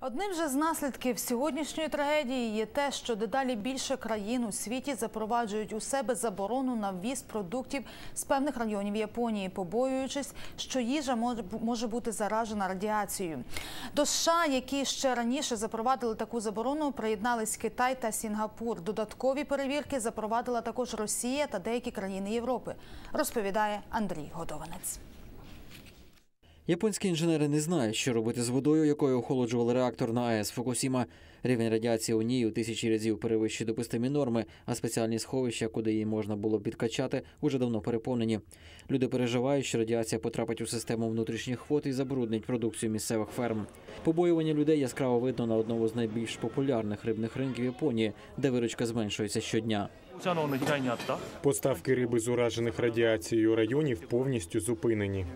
Одним же з наслідків сьогоднішньої трагедії є те, що дедалі більше країн у світі запроваджують у себе заборону на ввіз продуктів з певних районів Японії, побоюючись, що їжа може- бути заражена радіацією. До США, які ще раніше запровадили таку заборону, приєднались Китай та Сінгапур. Додаткові перевірки запровадила також Росія та деякі країни Європи. Розповідає Андрій Годованець. Японські інженери не знають, що робити з водою, якою охолоджували реактор на АЕС Фукусіма. Рівень радіації у ній у тисячі разів перевищує допустимі норми, а спеціальні сховища, куди її можна було підкачати, уже давно переповнені. Люди переживають, що радіація потрапить у систему внутрішніх вод і забруднить продукцію місцевих ферм. Побоювання людей яскраво видно на одному з найбільш популярних рибних ринків Японії, де виручка зменшується щодня. Поставки риби з уражених радіацією районів повністю зупинені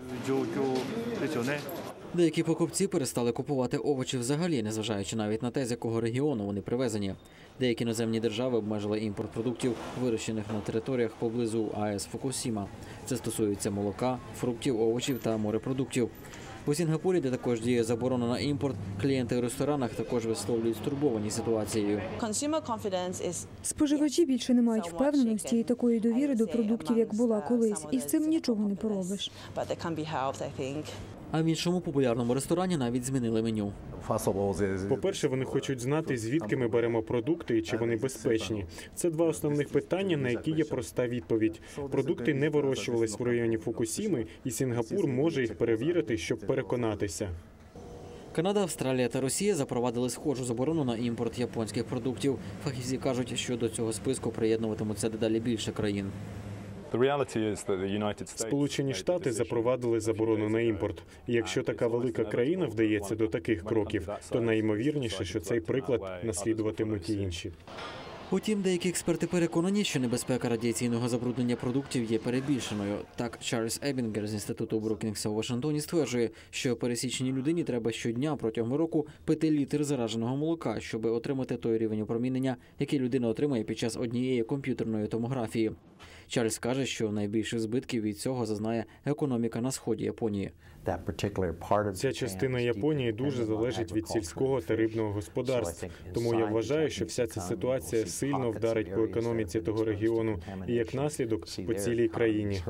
вже. Деякі покупці перестали купувати овочі взагалі, незважаючи навіть на те, з якого регіону вони привезені. Деякі іноземні держави обмежили імпорт продуктів, вирощених на територіях поблизу АЕС Фукусіма. Це стосується молока, фруктів, овочів та морепродуктів. У Сінгапурі, де також діє заборона на імпорт, клієнти в ресторанах також висловлюють стурбовані ситуацією. споживачі більше не мають впевненості і такої довіри до продуктів, як була колись, і з цим нічого не поробиш. А в іншому популярному ресторані навіть змінили меню. По-перше, вони хочуть знати, звідки ми беремо продукти і чи вони безпечні. Це два основних питання, на які є проста відповідь. Продукти не вирощувались в районі Фукусіми, і Сінгапур може їх перевірити, щоб переконатися. Канада, Австралія та Росія запровадили схожу заборону на імпорт японських продуктів. Фахівці кажуть, що до цього списку приєднуватимуться дедалі більше країн. Сполучені Штати запровадили заборону на імпорт. І якщо така велика країна вдається до таких кроків, то найімовірніше, що цей приклад наслідуватимуть і інші. Утім, деякі експерти переконані, що небезпека радіаційного забруднення продуктів є перебільшеною. Так, Чарльз Ебінгер з інституту Брукінгса у Вашингтоні стверджує, що пересічній людині треба щодня протягом року пити літр зараженого молока, щоб отримати той рівень опромінення, який людина отримає під час однієї комп'ютерної томографії. Чарльз каже, що найбільших збитків від цього зазнає економіка на сході Японії. Ця частина Японії дуже залежить від сільського та рибного господарства. Тому я вважаю, що вся ця ситуація сильно вдарить по економіці того регіону і як наслідок по цілій країні.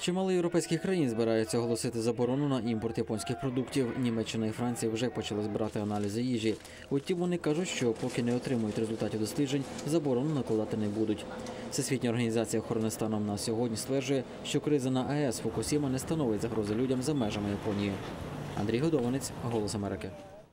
Чимало європейських країн збираються оголосити заборону на імпорт японських продуктів. Німеччина і Франція вже почали збирати аналізи їжі. Утім, вони кажуть, що поки не отримують результатів досліджень, заборону накладати не будуть. Всесвітня організація охорони станом на сьогодні стверджує, що криза на АЕС Фукусіма не становить загрози людям за межами Японії. Андрій Годованець, Голос Америки.